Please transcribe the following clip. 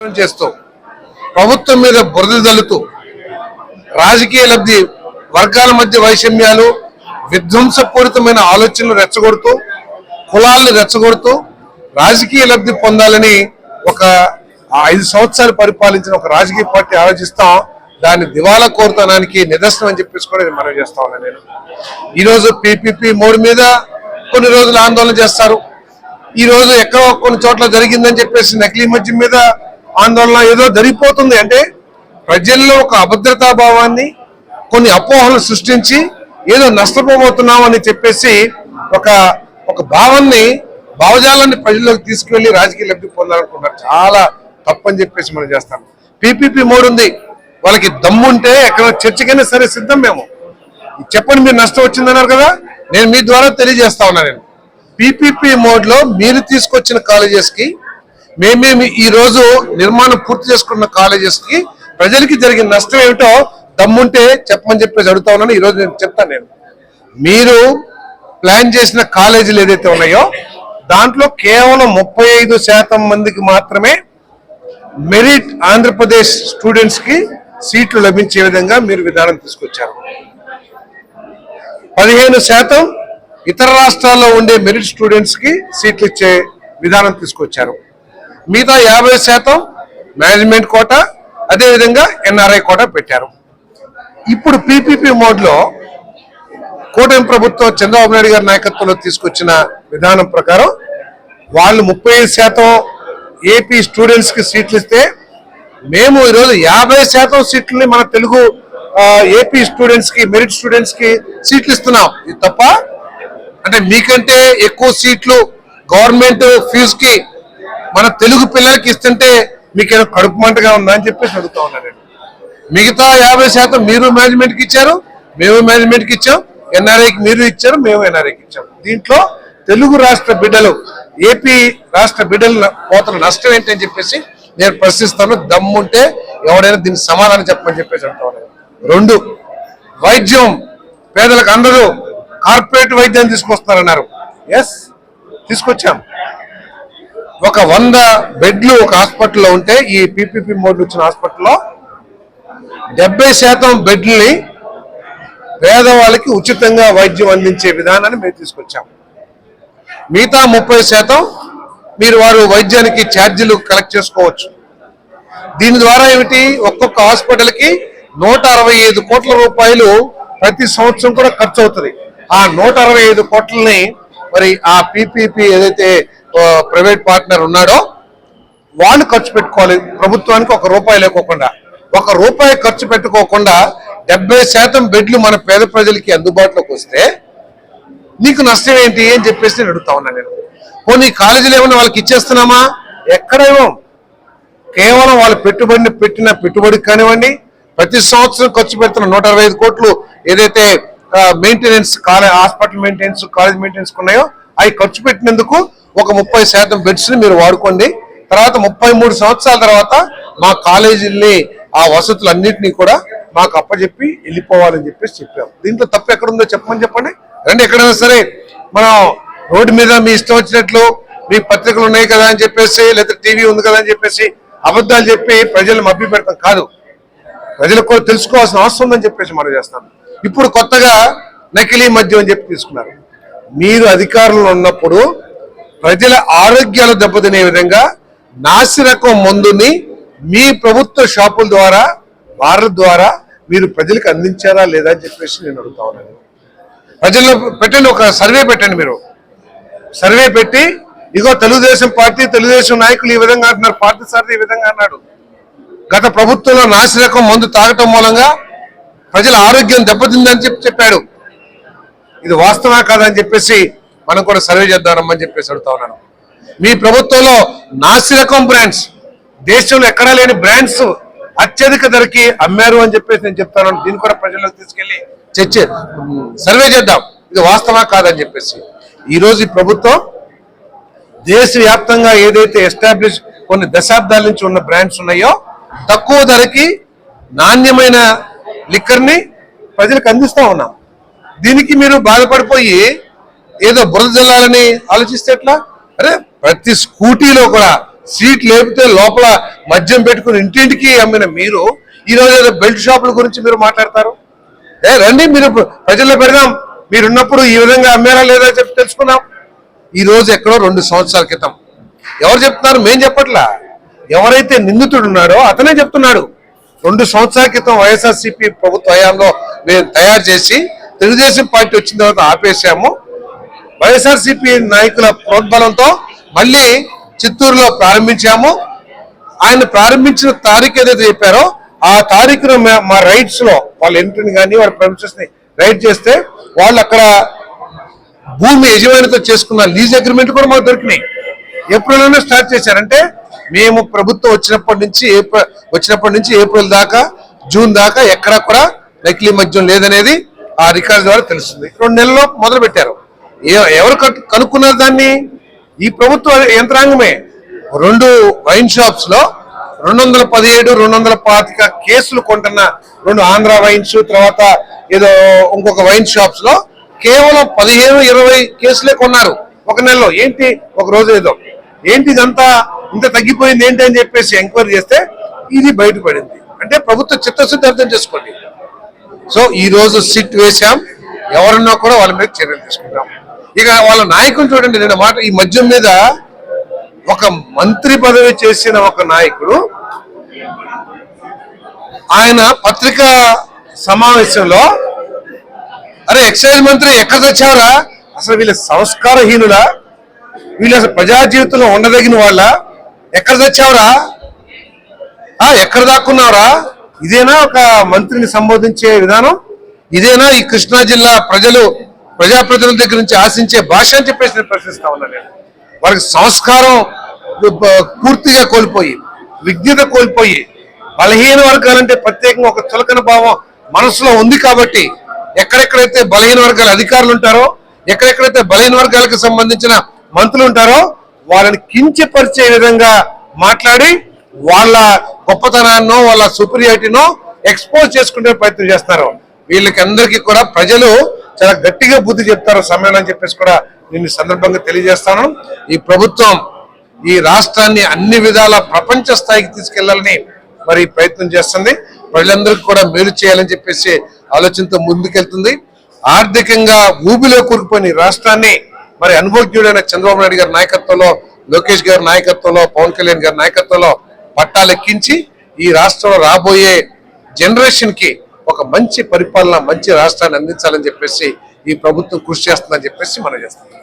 చేస్తూ ప్రభుత్వం మీద బురద జల్లుతూ రాజకీయ లబ్ధి వర్గాల మధ్య వైషమ్యాలు విధ్వంసపూరితమైన ఆలోచనలు రెచ్చగొడుతూ కులాలను రెచ్చగొడుతూ రాజకీయ లబ్ధి పొందాలని ఒక ఐదు సంవత్సరాలు పరిపాలించిన ఒక రాజకీయ పార్టీ ఆలోచిస్తాం. దాన్ని దివాలా కోరుతానానికి నిదర్శనం అని చెప్పేసి కూడా నేను మనం చేస్తా ఉన్నాను నేను. ఈరోజు పీపీపీ మోడ్ మీద కొన్ని రోజులు ఆందోళన చేస్తారు. ఈ రోజు ఎక్కడో కొన్ని చోట్ల జరిగిందని చెప్పేసి నకిలీ మద్యం మీద ఆందోళన ఏదో జరిగిపోతుంది అంటే ప్రజల్లో ఒక అభద్రతా భావాన్ని కొన్ని అపోహలు సృష్టించి ఏదో నష్టపోబోతున్నాం అని చెప్పేసి ఒక ఒక భావాన్ని భావజాలాన్ని ప్రజల్లోకి తీసుకువెళ్ళి రాజకీయ లబ్ధి పొందాలనుకుంటారు చాలా తప్పని చెప్పేసి మనం చేస్తాం. పీపీపీ మోడ్ ఉంది. వాళ్ళకి దమ్ముంటే ఎక్కడ చర్చకైనా సరే సిద్ధం మేము. చెప్పండి మీరు నష్టం వచ్చిందన్నారు కదా నేను మీ ద్వారా తెలియజేస్తా ఉన్నా నేను. పీపీపీ మోడ్లో మీరు తీసుకొచ్చిన కాలేజెస్కి మేమేమి ఈ రోజు నిర్మాణం పూర్తి చేసుకున్న కాలేజెస్కి ప్రజలకి జరిగిన నష్టం ఏమిటో దమ్ముంటే చెప్పమని చెప్పేసి అడుగుతా ఉన్నాను. ఈ రోజు నేను చెప్తాను నేను. మీరు ప్లాన్ చేసిన కాలేజీలు ఏదైతే ఉన్నాయో దాంట్లో కేవలం ముప్పై ఐదు శాతం మందికి మాత్రమే మెరిట్ ఆంధ్రప్రదేశ్ స్టూడెంట్స్కి సీట్లు లభించే విధంగా మీరు విధానం తీసుకొచ్చారు. పదిహేను శాతం ఇతర రాష్ట్రాల్లో ఉండే మెరిట్ స్టూడెంట్స్కి సీట్లు ఇచ్చే విధానం తీసుకొచ్చారు. మిగతా యాభై శాతం మేనేజ్మెంట్ కోట అదేవిధంగా ఎన్ఆర్ఐ కోట పెట్టారు. ఇప్పుడు పీపీపీ మోడ్లో కూటమి ప్రభుత్వం చంద్రబాబు నాయుడు గారి నాయకత్వంలో తీసుకొచ్చిన విధానం ప్రకారం వాళ్ళు ముప్పై శాతం ఏపీ స్టూడెంట్స్కి సీట్లు ఇస్తే మేము ఈరోజు యాభై శాతం సీట్లని మన తెలుగు ఏపీ స్టూడెంట్స్కి మెరిట్ స్టూడెంట్స్కి సీట్లు ఇస్తున్నాం. ఇది తప్ప అంటే మీకంటే ఎక్కువ సీట్లు గవర్నమెంట్ ఫీజుకి మన తెలుగు పిల్లలకి ఇస్తుంటే మీకేదో కడుపు మంటగా ఉందా అని చెప్పేసి అడుగుతా ఉన్నాను మిగతా యాభై శాతం మీరు మేనేజ్మెంట్కి ఇచ్చారు మేము మేనేజ్మెంట్కి ఇచ్చాం ఎన్ఆర్ఐకి మీరు ఇచ్చారు మేము ఎన్ఆర్ఐకి ఇచ్చాం. దీంట్లో తెలుగు రాష్ట్ర బిడ్డలు ఏపీ రాష్ట్ర బిడ్డలు పోతున్న నష్టం ఏంటని చెప్పేసి నేను ప్రశ్నిస్తాను. దమ్ముంటే ఎవడైనా దీనికి సమాధానం చెప్పమని చెప్పేసి అంటాను రెండు వైద్యం. పేదలకు అందరూ కార్పొరేట్ వైద్యాన్ని తీసుకొస్తారన్నారు ఎస్ తీసుకొచ్చాం. ఒక వంద బెడ్లు ఒక హాస్పిటల్లో ఉంటే ఈ పీపీపీ మోడ్లు వచ్చిన హాస్పిటల్లో డెబ్బై శాతం బెడ్లని పేదవాళ్ళకి ఉచితంగా వైద్యం అందించే విధానాన్ని మేము తీసుకొచ్చాం. మిగతా ముప్పై శాతం మీరు వారు వైద్యానికి ఛార్జీలు కలెక్ట్ చేసుకోవచ్చు. దీని ద్వారా ఏమిటి? ఒక్కొక్క హాస్పిటల్కి నూట అరవై ఐదు కోట్ల రూపాయలు ప్రతి సంవత్సరం కూడా ఖర్చు అవుతుంది ఆ నూట అరవై ఐదు కోట్లని మరి ఆ పీపీపీ ఏదైతే ప్రైవేట్ పార్ట్నర్ ఉన్నాడో వాళ్ళు ఖర్చు పెట్టుకోవాలి. ప్రభుత్వానికి ఒక రూపాయి లేకోకుండా. ఒక రూపాయి ఖర్చు పెట్టుకోకుండా డెబ్బై శాతం బెడ్లు మన పేద ప్రజలకి అందుబాటులోకి వస్తే నీకు నష్టం ఏంటి అని చెప్పేసి నేను అడుగుతా ఉన్నా నేను. పోనీ కాలేజీలు ఏమన్నా వాళ్ళకి ఇచ్చేస్తున్నామా? ఎక్కడేమో కేవలం వాళ్ళు పెట్టుబడిని పెట్టిన పెట్టుబడికి కానివ్వండి ప్రతి సంవత్సరం ఖర్చు పెడుతున్న నూట అరవై ఐదు కోట్లు ఏదైతే maintenance college hospital maintenance college maintenance ఉన్నాయో అవి ఖర్చు పెట్టినందుకు ఒక ముప్పై శాతం బెడ్స్ని మీరు వాడుకోండి. తర్వాత ముప్పై మూడు సంవత్సరాల తర్వాత మా కాలేజీల్ని ఆ వసతులన్నింటినీ కూడా మాకు అప్పచెప్పి వెళ్ళిపోవాలని చెప్పేసి చెప్పాం. దీంట్లో తప్పు ఎక్కడుందో చెప్పమని చెప్పండి? రండి ఎక్కడైనా సరే మనం రోడ్డు మీద మీ ఇష్టం వచ్చినట్లు మీ పత్రికలు ఉన్నాయి కదా అని చెప్పేసి లేదా టీవీ ఉంది కదా అని చెప్పేసి అబద్ధాలు చెప్పి ప్రజలు మభ్య పెడతాం కాదు. ప్రజలకు కూడా తెలుసుకోవాల్సిన అవసరం ఉందని చెప్పేసి మనం చేస్తాం. ఇప్పుడు కొత్తగా నకిలీ మద్యం అని చెప్పి తీసుకున్నారు. మీరు అధికారంలో ఉన్నప్పుడు ప్రజల ఆరోగ్యాలు దెబ్బతినే విధంగా నాసిరకం మందుని మీ ప్రభుత్వ షాపుల ద్వారా వారి ద్వారా మీరు ప్రజలకు అందించారా లేదా అని చెప్పేసి నేను అడుగుతా ఉన్నాను. ప్రజల్లో పెట్టండి ఒక సర్వే పెట్టండి మీరు. సర్వే పెట్టి ఇగో తెలుగుదేశం పార్టీ తెలుగుదేశం నాయకులు ఈ విధంగా అంటున్నారు పార్టీ సార్ ఈ విధంగా అన్నాడు. గత ప్రభుత్వంలో నాసిరకం మందు తాగటం మూలంగా ప్రజల ఆరోగ్యం దెబ్బతిందని చెప్పి చెప్పాడు. ఇది వాస్తవా కాదని చెప్పేసి మనం కూడా సర్వే చేద్దామని చెప్పేసి అడుగుతా ఉన్నాను. మీ ప్రభుత్వంలో నాసిరకం బ్రాండ్స్ దేశంలో ఎక్కడా లేని బ్రాండ్స్ అత్యధిక ధరకి అమ్మారు అని చెప్పేసి నేను చెప్తాను దీన్ని కూడా ప్రజల్లోకి తీసుకెళ్ళి చర్చ సర్వే చేద్దాం. ఇది వాస్తవా కాదని చెప్పేసి. ఈరోజు ఈ ప్రభుత్వం దేశవ్యాప్తంగా ఏదైతే ఎస్టాబ్లిష్ కొన్ని దశాబ్దాల నుంచి ఉన్న బ్రాండ్స్ ఉన్నాయో తక్కువ ధరకి నాణ్యమైన లిక్కర్ని ప్రజలకు అందిస్తూ ఉన్నాం. దీనికి మీరు బాధపడిపోయి ఏదో బురద జల్లాలని ఆలోచిస్తే ఎట్లా? అరే ప్రతి స్కూటీలో కూడా సీట్ లేపితే లోపల మద్యం పెట్టుకుని ఇంటింటికి అమ్మిన మీరు ఈ రోజు ఏదో బెల్ట్ షాపుల గురించి మీరు మాట్లాడతారు? ఏ రండి మీరు ప్రజల్లో పెడదాం. మీరున్నప్పుడు ఈ విధంగా అమ్మారా లేదా చెప్పి తెలుసుకున్నాం ఈ రోజు ఎక్కడో రెండు సంవత్సరాల క్రితం. ఎవరు చెప్తున్నారు? మేం చెప్పట్లా. ఎవరైతే నిందితుడు ఉన్నాడో అతనే చెప్తున్నాడు. రెండు సంవత్సరాల క్రితం వైఎస్ఆర్సీపీ ప్రభుత్వ హయాంలో మేము తయారు చేసి తెలుగుదేశం పార్టీ వచ్చిన తర్వాత ఆపేసాము వైఎస్ఆర్సీపీ నాయకుల ప్రోద్బలంతో మళ్ళీ చిత్తూరులో ప్రారంభించాము. ఆయన ప్రారంభించిన తారీఖు ఏదైతే చెప్పారో ఆ తారీఖును మా- మా రైట్స్లో వాళ్ళ ఎంట్రీని కానీ వాళ్ళ ప్రమిసెస్ని రైట్ చేస్తే వాళ్ళు అక్కడ భూమి యజమానితో చేసుకున్న లీజ్ అగ్రిమెంట్ కూడా మాకు దొరికినాయి. ఏప్రిల్లోనే స్టార్ట్ చేశారంటే మేము ప్రభుత్వం వచ్చినప్పటి నుంచి ఏప్రిల్ వచ్చినప్పటి నుంచి ఏప్రిల్ దాకా జూన్ దాకా ఎక్కడా కూడా నకిలీ మద్యం లేదనేది ఆ రికార్డు ద్వారా తెలుస్తుంది. రెండు నెలల్లో మొదలు పెట్టారు ఎవరు కట్- కనుక్కున్నారు దాన్ని? ఈ ప్రభుత్వ యంత్రాంగమే. రెండు వైన్ షాప్స్లో రెండు వందల పదిహేడు రెండు వందల పాతిక కేసులు కొంటున్న రెండు ఆంధ్ర వైన్స్ తర్వాత ఏదో ఇంకొక వైన్ షాప్స్లో కేవలం పదిహేను ఇరవై కేసులే కొన్నారు ఒక నెలలో. ఏంటి ఒక రోజు ఏదో? ఏంటి ఇదంతా? ఇంత తగ్గిపోయింది ఏంటి అని చెప్పేసి ఎంక్వైరీ చేస్తే ఇది బయటపడింది. అంటే ప్రభుత్వ చిత్తశుద్ధి అర్థం చేసుకోండి. సో ఈ రోజు సిట్ వేశాం. ఎవరన్నా కూడా వాళ్ళ మీద చర్యలు తీసుకుంటాం. ఇక వాళ్ళ నాయకులు చూడండి నేను మాట ఈ మద్యం మీద ఒక మంత్రి పదవి చేసిన ఒక నాయకుడు ఆయన పత్రికా సమావేశంలో అరే ఎక్సైజ్ మంత్రి ఎక్కడ తెచ్చారా అసలు వీళ్ళ సంస్కారహీనులా వీళ్ళు అసలు ప్రజా జీవితంలో ఉండదగిన వాళ్ళ ఎక్కడ తెచ్చావురా? ఆ ఎక్కడ దాక్కున్నావురా? ఇదేనా ఒక మంత్రిని సంబోధించే విధానం? ఇదేనా ఈ కృష్ణా జిల్లా ప్రజలు ప్రజాప్రతినిధుల దగ్గర నుంచి ఆశించే భాష అని చెప్పేసి నేను ప్రశ్నిస్తా ఉన్నాను నేను. వాళ్ళకి సంస్కారం పూర్తిగా కోల్పోయి విజ్ఞత కోల్పోయి బలహీన వర్గాలంటే ప్రత్యేకంగా ఒక చులకన భావం మనసులో ఉంది కాబట్టి ఎక్కడెక్కడైతే బలహీన వర్గాల అధికారులు ఉంటారో ఎక్కడెక్కడైతే బలహీన వర్గాలకు సంబంధించిన మంత్రులు ఉంటారో వాళ్ళని కించపరిచే విధంగా మాట్లాడి వాళ్ళ గొప్పతనాన్నో వాళ్ళ సుపీరియారిటీనో ఎక్స్పోజ్ చేసుకునే ప్రయత్నం చేస్తారు. వీళ్ళకి అందరికీ కూడా ప్రజలు చాలా గట్టిగా బుద్ధి చెప్తారు సమయంలో అని చెప్పేసి కూడా నేను ఈ సందర్భంగా తెలియజేస్తాను. ఈ ప్రభుత్వం ఈ రాష్ట్రాన్ని అన్ని విధాల ప్రపంచ స్థాయికి తీసుకెళ్ళాలని మరి ప్రయత్నం చేస్తుంది. ప్రజలందరికీ కూడా మేలు చేయాలని చెప్పేసి ఆలోచనతో ముందుకెళ్తుంది. ఆర్థికంగా ఊబిలో కూరుకుపోయిన రాష్ట్రాన్ని మరి అనుభవజ్ఞుడైన చంద్రబాబు నాయుడు గారి నాయకత్వంలో లోకేష్ గారి నాయకత్వంలో పవన్ కళ్యాణ్ గారి నాయకత్వంలో పట్టాలెక్కించి ఈ రాష్ట్రంలో రాబోయే జనరేషన్కి ఒక మంచి పరిపాలన మంచి రాష్ట్రాన్ని అందించాలని చెప్పేసి ఈ ప్రభుత్వం కృషి చేస్తుందని చెప్పేసి మనం చేస్తాం